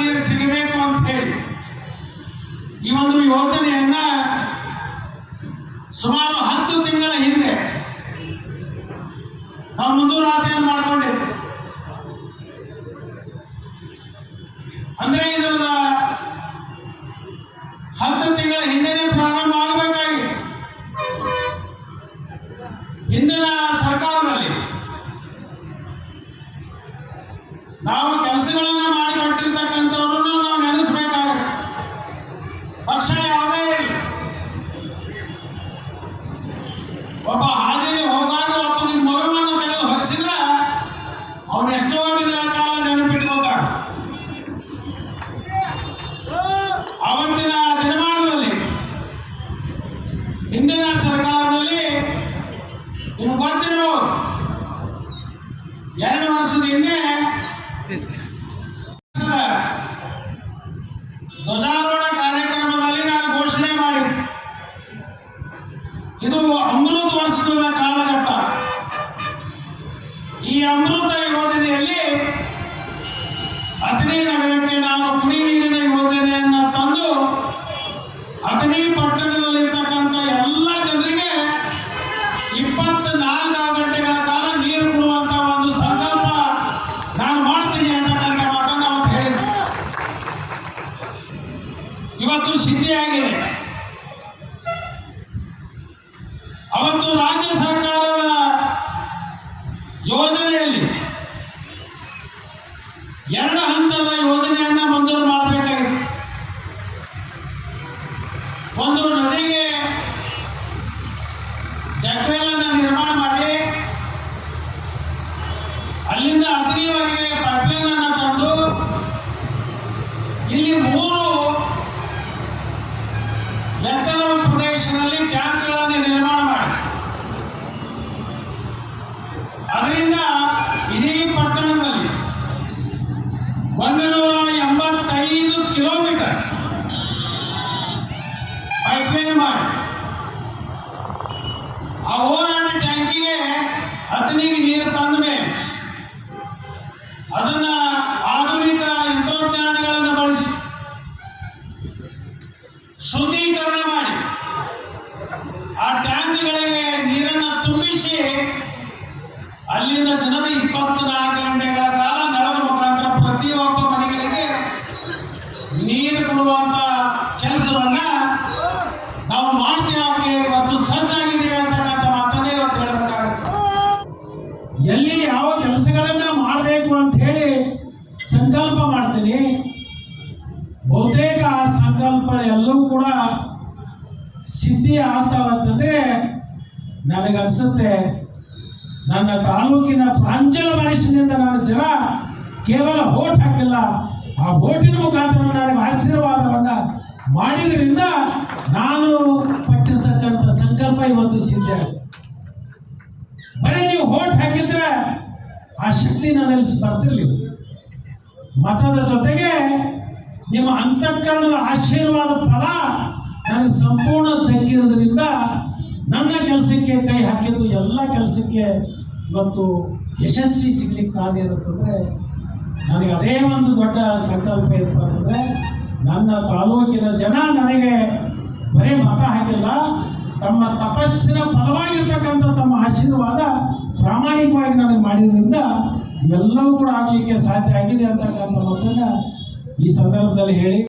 ನೀರು ಸಿಗಬೇಕು ಅಂತ ಹೇಳಿ ಈ ಒಂದು ಯೋಜನೆಯನ್ನ ಸುಮಾರು ಹತ್ತು ತಿಂಗಳ ಹಿಂದೆ ನಾವು ಮುಂದೂರಾತೆಯನ್ನು ಮಾಡಿಕೊಂಡಿದ್ದೆ. ಅಂದ್ರೆ ಇದರ ಹತ್ತು ತಿಂಗಳ ಹಿಂದೆನೆ ತೆಗೆದು ಅವನ ಎಷ್ಟೋ ದಿನಗಳ ಕಾಲ ನೆನಪಿಟ್ಕೋತಾನೆ ಅವತ್ತಿನ ದಿನಮಾನದಲ್ಲಿ ಹಿಂದಿನ ಸರ್ಕಾರದಲ್ಲಿ ನಿಮ್ಗೆ ಗೊತ್ತಿರಬಹುದು ಎರಡು ವರ್ಷದ ಹಿಂದೆ ಧ್ವಜಾರೋಹಣ ಕಾರ್ಯಕ್ರಮದಲ್ಲಿ ನಾನು ಘೋಷಣೆ ಮಾಡಿದ್ದೆ ಇದು ಅಮೃತ ವರ್ಷದ ಕಾಲಘಟ್ಟ ಈ ಅಮೃತ ಯೋಜನೆಯಲ್ಲಿ ಅಥಣಿ ನಗರಕ್ಕೆ ನಾವು ಕುಡಿ ಯೋಜನೆಯನ್ನ ತಂದು ಅಥಣಿ ಪಟ್ಟಣದಲ್ಲಿರ್ತಕ್ಕಂಥ ಎಲ್ಲ ಜನರಿಗೆ ಇಪ್ಪತ್ನಾಲ್ಕು ಗಂಟೆಗಳ ಕಾಲ ನೀರು ಕೊಡುವಂತ ಒಂದು ಸಂಕಲ್ಪ ನಾನು ಮಾಡ್ತೀನಿ ಅಂತಕ್ಕಂಥ ಮಾತನ್ನು ಅವತ್ತು ಹೇಳಿದ್ದೆ. ಇವತ್ತು ಸಿದ್ಧಿಯಾಗಿದೆ. ಅವತ್ತು ರಾಜ್ಯ ಸರ್ಕಾರದ ಯೋಜನೆಯಲ್ಲಿ ಎರಡು ಹಂತದ ಯೋಜನೆಯನ್ನ ಮಂಜೂರು ಮಾಡಬೇಕಾಗಿತ್ತು ಒಂದು ನದಿಗೆ ಜಗ್ವೇಲನ್ನ ನಿರ್ಮಾಣ ಮಾಡಿ, ಅಲ್ಲಿಂದ ಅಗ್ನಿವರೆಗೆ ಪೈಪ್ಲೈನ್ ತಂದು, ಇಲ್ಲಿ ಮೂರು ಎತ್ತರ ಪ್ರದೇಶದಲ್ಲಿ ಟ್ಯಾಂಕ್ಗಳನ್ನು ನಿರ್ಮಾಣ ಮಾಡಿ. ಅದರಿಂದ ಇಡೀ ಪಟ್ಟಣದಲ್ಲಿ ಒಂದು ನೂರ ಎಂಬತ್ತೈದು ಕಿಲೋಮೀಟರ್ ಪೈಪ್ಲೈನ್ ಮಾಡಿ ಆ ಹೋರಾಟ ಟ್ಯಾಂಕಿಗೆ ಹತ್ತನಿಗೆ ನೀರು ತಂದ ಅದನ್ನ ಆಧುನಿಕ ತಂತ್ರಜ್ಞಾನಗಳನ್ನು ಬಳಸಿ ಶುದ್ಧೀಕರಣ ಮಾಡಿ ಆ ಟ್ಯಾಂಕ್ಗಳಿಗೆ ನೀರನ್ನು ತುಂಬಿಸಿ ಅಲ್ಲಿಂದ ದಿನದ ಸಂಕಲ್ಪ ಮಾಡ್ತೀನಿ. ಬಹುತೇಕ ಆ ಸಂಕಲ್ಪ ಎಲ್ಲವೂ ಕೂಡ ಸಿದ್ಧಿ ಆಗ್ತಾವಂತಂದ್ರೆ ನನಗನ್ಸುತ್ತೆ, ನನ್ನ ತಾಲೂಕಿನ ಪ್ರಾಂಚಲ ಮನುಷ್ಯನಿಂದ ನಾನು ಜನ ಕೇವಲ ಓಟ್ ಹಾಕಿಲ್ಲ. ಆ ಓಟಿನ ಮುಖಾಂತರ ನನಗೆ ಆಶೀರ್ವಾದವನ್ನ ಮಾಡಿದ್ರಿಂದ ನಾನು ಪಟ್ಟಿರ್ತಕ್ಕಂಥ ಸಂಕಲ್ಪ ಇವತ್ತು ಸಿದ್ಧ ಬರೀ ನೀವು ಓಟ್ ಹಾಕಿದ್ರೆ ಆ ಶಕ್ತಿ ನನ್ನಲ್ಲಿ ಬರ್ತಿರ್ಲಿಲ್ಲ. ಮತದ ಜೊತೆಗೆ ನಿಮ್ಮ ಅಂತಃಕರಣದ ಆಶೀರ್ವಾದ ಫಲ ನನಗೆ ಸಂಪೂರ್ಣ ತಗ್ಗಿರೋದ್ರಿಂದ ನನ್ನ ಕೆಲಸಕ್ಕೆ ಕೈ ಹಾಕಿದ್ದು ಎಲ್ಲ ಕೆಲಸಕ್ಕೆ ಇವತ್ತು ಯಶಸ್ವಿ ಸಿಗ್ಲಿಕ್ಕೆ ಕಾರಣ ಏನಂತಂದ್ರೆ ನನಗೆ ಅದೇ ಒಂದು ದೊಡ್ಡ ಸಂಕಲ್ಪ ಏನಪ್ಪ ಅಂತಂದ್ರೆ ನನ್ನ ತಾಲೂಕಿನ ಜನ ನನಗೆ ಬರೀ ಮತ ಹಾಕಿಲ್ಲ, ತಮ್ಮ ತಪಸ್ಸಿನ ಫಲವಾಗಿರ್ತಕ್ಕಂಥ ತಮ್ಮ ಆಶೀರ್ವಾದ ಪ್ರಾಮಾಣಿಕವಾಗಿ ನನಗೆ ಮಾಡಿದ್ರಿಂದ ಇವೆಲ್ಲವೂ ಕೂಡ ಆಗಲಿಕ್ಕೆ ಸಾಧ್ಯ ಆಗಿದೆ ಅಂತಕ್ಕಂಥ ಮಾತನ್ನ ಈ ಸಂದರ್ಭದಲ್ಲಿ ಹೇಳಿ.